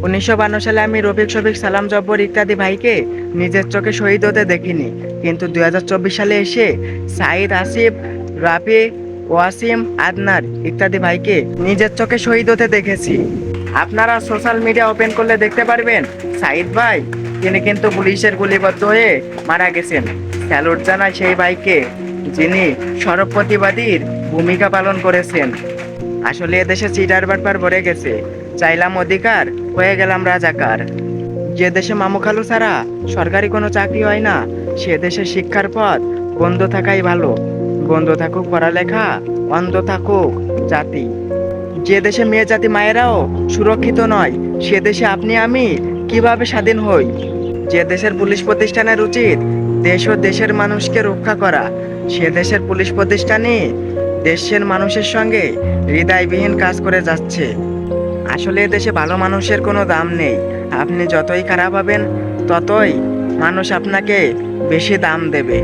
উনিশশো সালে আমি রফিক শফিক সালাম জব্বর ইত্যাদি ভাইকে নিজের চোখে শহীদ হতে দেখিনি। কিন্তু দুই হাজার চব্বিশ সালে এসে সাইদ আসিফ, রাফি, ওয়াসিম আদনার ইত্যাদি ভাইকে নিজের চোখে শহীদ হতে দেখেছি। আপনারা সোশ্যাল মিডিয়া ওপেন করলে দেখতে পারবেন, সাইদ ভাই, তিনি কিন্তু পুলিশের গুলিবদ্ধ হয়ে মারা গেছেন। স্যালুট জানায় সেই ভাইকে, যিনি সরব ভূমিকা পালন করেছেন। আসলে এদেশে চিটার বাটপার ভরে গেছে। চাইলাম অধিকার, হয়ে গেলাম রাজাকার। যে দেশে মামু খালু ছাড়া সরকারি কোনো চাকরি হয় না, সে দেশে শিক্ষার পথ বন্ধ থাকাই ভালো। বন্ধ থাকুক পড়ালেখা, অন্ধ থাকুক জাতি। যে দেশে মেয়ে জাতি মায়েরাও সুরক্ষিত নয়, সে দেশে আপনি আমি কীভাবে স্বাধীন হই? যে দেশের পুলিশ প্রতিষ্ঠানের উচিত দেশ ও দেশের মানুষকে রক্ষা করা। সে দেশের পুলিশ প্রতিষ্ঠানই দেশের মানুষের সঙ্গে হৃদয়বিহীন কাজ করে যাচ্ছে। আসলে দেশে ভালো মানুষের কোনো দাম নেই। আপনি যতই খারাপ হবেন, ততই মানুষ আপনাকে বেশি দাম দেবে।